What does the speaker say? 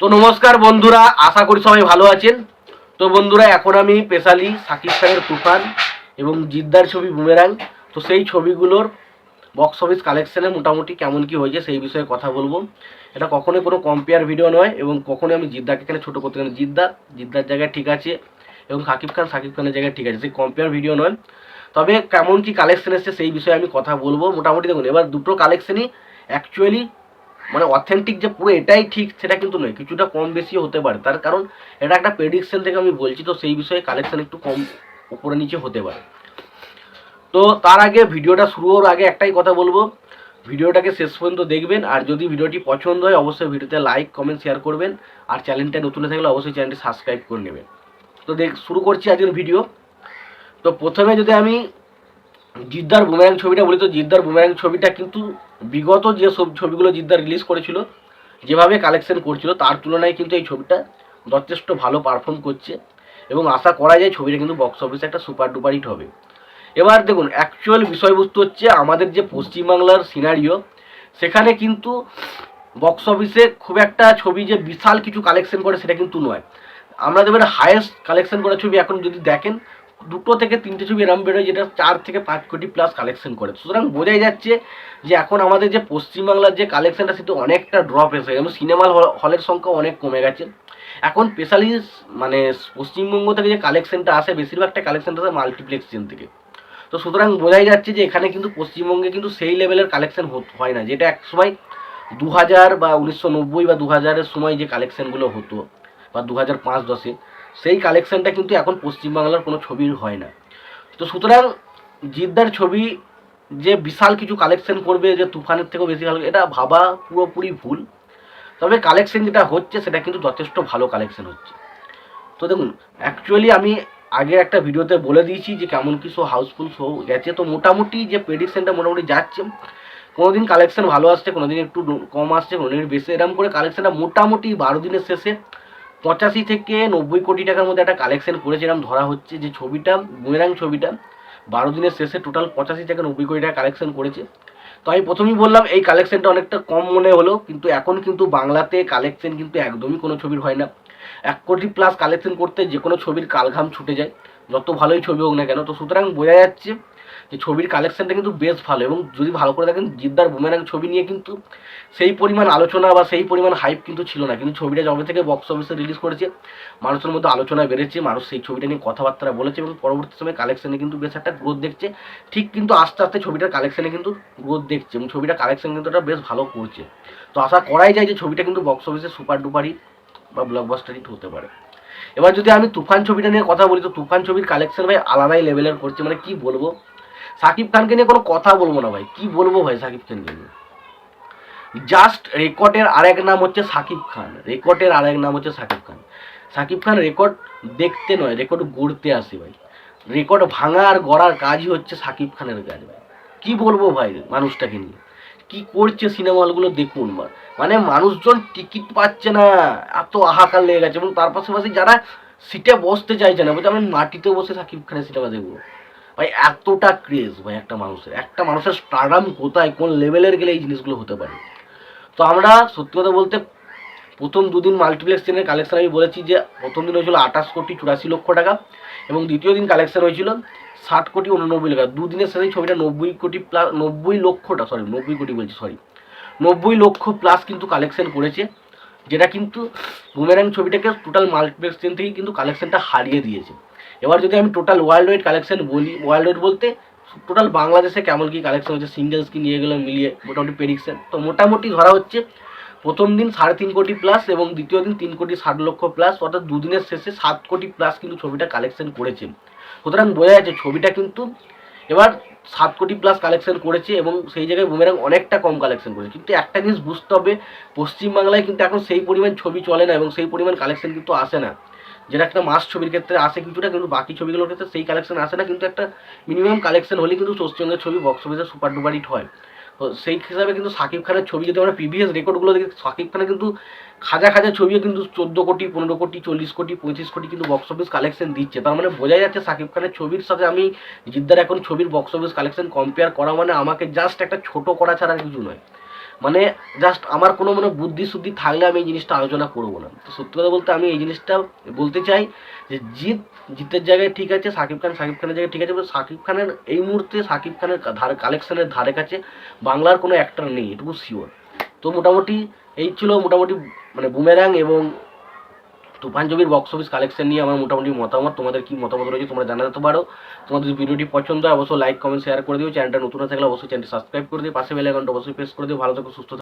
তো নমস্কার বন্ধুরা, আশা করি সবাই ভালো আছেন। তো বন্ধুরা, এখন আমি স্পেশালি সাকিব খানের তুফান এবং জিদ্দার ছবি বুমেরাং। তো সেই ছবিগুলোর বক্স অফিস কালেকশানে মোটামুটি কেমন কি হয়েছে সেই বিষয়ে কথা বলব। এটা কখনোই কোনো কম্পেয়ার ভিডিও নয় এবং কখনোই আমি জিদ্দাকে এখানে ছোটো করতে না। জিদ্দা, জিদ্দার জায়গায় ঠিক আছে এবং সাকিব খান, সাকিব খানের জায়গায় ঠিক আছে। সেই কম্পেয়ার ভিডিও নয়। তবে কেমন কি কালেকশন এসছে সেই বিষয়ে আমি কথা বলব। মোটামুটি দেখুন, এবার দুটো কালেকশনই অ্যাকচুয়ালি মানে অথেন্টিক যে পুরো এটাই ঠিক, সেটা কিন্তু নয়, কিছুটা কম বেশিও হতে পারে। তার কারণ এটা একটা প্রেডিকশন থেকে আমি বলছি, তো সেই বিষয়ে কালেকশন একটু কম উপরে নিচে হতে পারে। তো তার আগে ভিডিওটা শুরু হওয়ার আগে একটাই কথা বলব, ভিডিওটাকে শেষ পর্যন্ত দেখবেন, আর যদি ভিডিওটি পছন্দ হয়, অবশ্যই ভিডিওতে লাইক কমেন্ট শেয়ার করবেন, আর চ্যানেলটা নতুন থাকলে অবশ্যই চ্যানেলটি সাবস্ক্রাইব করে নেবেন। তো দেখ, শুরু করছি আজকের ভিডিও তো প্রথমে যদি আমি জিদ্দার বুমেরাং ছবিটা বলি তো, জিদ্দার বুমেরাং ছবিটা কিন্তু বিগত যে সব ছবিগুলো জিদ্দার রিলিজ করেছিল, যেভাবে কালেকশন করছিল, তার তুলনায় কিন্তু এই ছবিটা যথেষ্ট ভালো পারফর্ম করছে এবং আশা করা যায় ছবিটা কিন্তু বক্স অফিসে একটা সুপার ডুপার হিট হবে। এবার দেখুন অ্যাকচুয়াল বিষয়বস্তু হচ্ছে আমাদের যে পশ্চিমবাংলার সিনারিও সেখানে কিন্তু বক্স অফিসে খুব একটা ছবি যে বিশাল কিছু কালেকশন করে সেটা কিন্তু নয়। আমরা দেখবেন হায়েস্ট কালেকশন করা ছবি এখন যদি দেখেন দুটো থেকে তিনটে ছবি এরম বেরোয়, যেটা চার থেকে পাঁচ কোটি প্লাস কালেকশন করে। সুতরাং বোঝাই যাচ্ছে যে এখন আমাদের যে পশ্চিমবাংলার যে কালেকশনটা সেটা অনেকটা ড্রপ এসে গেছে সিনেমা হলের সংখ্যা অনেক কমে গেছে। এখন স্পেশালি মানে পশ্চিমবঙ্গ থেকে যে কালেকশনটা আসে, বেশিরভাগটা কালেকশনটা আসে মাল্টিপ্লেক্স চেন থেকে। তো সুতরাং বোঝাই যাচ্ছে যে এখানে কিন্তু পশ্চিমবঙ্গে কিন্তু সেই লেভেলের কালেকশন হয় না, যেটা এক সময় দু হাজার বা উনিশশো নব্বই বা দু হাজারের সময় যে কালেকশনগুলো হতো, বা দু হাজার পাঁচ দশে। সেই কালেকশনটা কিন্তু এখন পশ্চিমবাংলার কোনো ছবির হয় না। তো সুতরাং জিদ্দার ছবি যে বিশাল কিছু কালেকশন করবে, যে তুফানের থেকেও বেশি ভালো, এটা ভাবা পুরোপুরি ভুল। তবে কালেকশন যেটা হচ্ছে, সেটা কিন্তু যথেষ্ট ভালো কালেকশন হচ্ছে। তো দেখুন অ্যাকচুয়ালি আমি আগে একটা ভিডিওতে বলে দিয়েছি যে কেমন কি শো হাউসফুল শো গেছে। তো মোটামুটি যে প্রেডিকশনটা মোটামুটি যাচ্ছে কোনো দিন কালেকশন ভালো আসছে কোনো দিন একটু কম আসছে কোনো দিন বেশি। এরকম করে কালেকশনটা মোটামুটি বারো দিনের শেষে পঁচাশি থেকে নব্বই কোটি টাকার মধ্যে একটা কালেকশন করেছে এরকম ধরা হচ্ছে যে ছবিটা বুমেরাং ছবিটা। বারো দিনের শেষে টোটাল পঁচাশি থেকে নব্বই কোটি টাকা কালেকশন করেছে। তো আমি প্রথমেই বললাম, এই কালেকশনটা অনেকটা কম মনে হলো, কিন্তু এখন কিন্তু বাংলাতে কালেকশন কিন্তু একদমই কোনো ছবির হয় না। এক কোটি প্লাস কালেকশন করতে যে কোনো ছবির কালঘাম ছুটে যায়। যত ভালোই ছবি হোক না কেন, তো সুতরাং বোঝা যাচ্ছে যে ছবির কালেকশনটা কিন্তু বেশ ভালো এবং যদি ভালো করে দেখেন জিদ্দার বুমেরাং ছবি নিয়ে কিন্তু সেই পরিমাণ আলোচনা বা সেই পরিমাণ হাইপ কিন্তু ছিল না। কিন্তু ছবিটা যবে থেকে বক্স অফিসে রিলিজ করেছে, মানুষের মধ্যে আলোচনা বেড়েছে, মানুষ সেই ছবিটা নিয়ে কথাবার্তা বলেছে এবং পরবর্তী সময় কালেকশনে কিন্তু বেশ একটা গ্রোথ দেখছে। ঠিক কিন্তু আস্তে আস্তে ছবিটার কালেকশনে কিন্তু গ্রোথ দেখছে এবং ছবিটা কালেকশন কিন্তু একটা বেশ ভালো করছে। তো আশা করাই যায় যে ছবিটা কিন্তু বক্স অফিসে সুপার ডুপার বা ব্লকবাস্টার হিট হতে পারে। এবার যদি আমি তুফান ছবিটা নিয়ে কথা বলি, তো তুফান ছবির কালেকশন ভাই আলাদাই লেভেলের করছে। মানে কি বলব? সাকিব খানকে নিয়ে কোনো কথা বলব না ভাই। কি বলব ভাই সাকিব খানকে নিয়ে? জাস্ট রেকর্ডের আরেক নাম হচ্ছে সাকিব খান। রেকর্ডের আরেক নাম হচ্ছে সাকিব খান। সাকিব খান রেকর্ড দেখতে নয় রেকর্ড গড়তে আসে ভাই। রেকর্ড ভাঙা আর গড়ার কাজই হচ্ছে সাকিব খানের কাজ ভাই। কি বলব ভাই মানুষটাকে নিয়ে? কি করছে সিনেমা হলগুলো দেখুন মানে মানুষজন টিকিট পাচ্ছে না। এত হাহাকার লেগে গেছে। এবং তার পাশাপাশি যারা সিটে বসতে চাইছে না, বলছে আমি মাটিতে বসে সাকিব খানের সিনেমা দেখব। ভাই, এতটা ক্রেজ ভাই একটা মানুষের। একটা মানুষের স্টারডাম কোথায়, কোন লেভেলের গেলে এই জিনিসগুলো হতে পারে? তো আমরা, সত্যি কথা বলতে, প্রথম দুদিন মাল্টিপ্লেক্স চেনের কালেকশন আমি বলেছি যে, প্রথম দিন হয়েছিল আঠাশ কোটি চুরাশি লক্ষ টাকা এবং দ্বিতীয় দিন কালেকশন হয়েছিল ষাট কোটি উননব্বই টাকা। দুদিনের সাথে ছবিটা নব্বই কোটি প্লাস নব্বই লক্ষটা সরি নব্বই কোটি বলছি সরি নব্বই লক্ষ প্লাস কিন্তু কালেকশন করেছে, যেটা কিন্তু বুমেরাং ছবিটাকে টোটাল মাল্টিপ্লেক্স চেন থেকে কিন্তু কালেকশনটা হারিয়ে দিয়েছে। এবার যদি আমি টোটাল ওয়ার্ল্ড ওয়াইড কালেকশন বলি ওয়ার্ল্ড ওয়াইড বলতে টোটাল বাংলাদেশে কেমন কি কালেকশন হচ্ছে সিঙ্গেলস কি নিয়ে গেলে মিলিয়ে, মোটামুটি প্রেডিকশন তো মোটামুটি ধরা হচ্ছে, প্রথম দিন সাড়ে তিন কোটি প্লাস এবং দ্বিতীয় দিন তিন কোটি ষাট লক্ষ প্লাস অর্থাৎ দুদিনের শেষে সাত কোটি প্লাস কিন্তু ছবিটা কালেকশন করেছে। সুতরাং বোঝা যাচ্ছে ছবিটা কিন্তু এবার সাত কোটি প্লাস কালেকশন করেছে এবং সেই জায়গায় বুমেরাং অনেকটা কম কালেকশন করেছে। কিন্তু একটা জিনিস বুঝতে হবে, পশ্চিমবাংলায় কিন্তু এখন সেই পরিমাণ ছবি চলে না এবং সেই পরিমাণ কালেকশন কিন্তু আসে না। যেটা একটা মাস ছবির ক্ষেত্রে আসে কিছুটা কিন্তু বাকি ছবিগুলোর ক্ষেত্রে সেই কালেকশন আসে না, কিন্তু একটা মিনিমাম কালেকশন হলে কিন্তু পশ্চিমবঙ্গের ছবি বক্স অফিসে সুপার ডুপার হিট হয়। তো সেই হিসাবে কিন্তু সাকিব খানের ছবি যদি আমরা প্রিভিয়াস রেকর্ডগুলো দেখি, সাকিব খানের কিন্তু খাজা খাজা ছবিও কিন্তু চোদ্দ কোটি, পনেরো কোটি, চল্লিশ কোটি পঁচিশ কোটি কিন্তু বক্স অফিস কালেকশন দিচ্ছে। তার মানে বোঝা যাচ্ছে সাকিব খানের ছবির সাথে আমি জিদ্দার এখন ছবির বক্স অফিস কালেকশন কম্পেয়ার করা মানে আমাকে জাস্ট একটা ছোট করা ছাড়া কিছু নয়। মানে জাস্ট আমার কোনো মানে বুদ্ধি শুদ্ধি থাকলে আমি এই জিনিসটা আলোচনা করব না। তো সত্যি কথা বলতে আমি এই জিনিসটা বলতে চাই যে জিত জিতের জায়গায় ঠিক আছে, সাকিব খান, সাকিব খানের জায়গায় ঠিক আছে সাকিব খানের এই মুহূর্তে সাকিব খানের ধারে কালেকশনের ধারে কাছে বাংলার কোনো অ্যাক্টর নেই, এটুকু শিওর তো মোটামুটি এই ছিল মোটামুটি মানে বুমেরাং এবং তুফান ছবির বক্স অফিস কালেকশন নিয়ে আমার মোটামুটি মতামত। তোমাদের কি মতামত রয়েছে তোমরা জানাতে পারো। তোমাদের ভিডিওটি পছন্দ হয়, অবশ্যই লাইক কমেন্ট শেয়ার করে দিও। চ্যানেলটা নতুন থাকলে অবশ্যই চ্যানেলটি সাবস্ক্রাইব করে দিও। পাশে বেলাইকনটা অবশ্যই প্রেস করে দিও। ভালো থাকো, সুস্থ।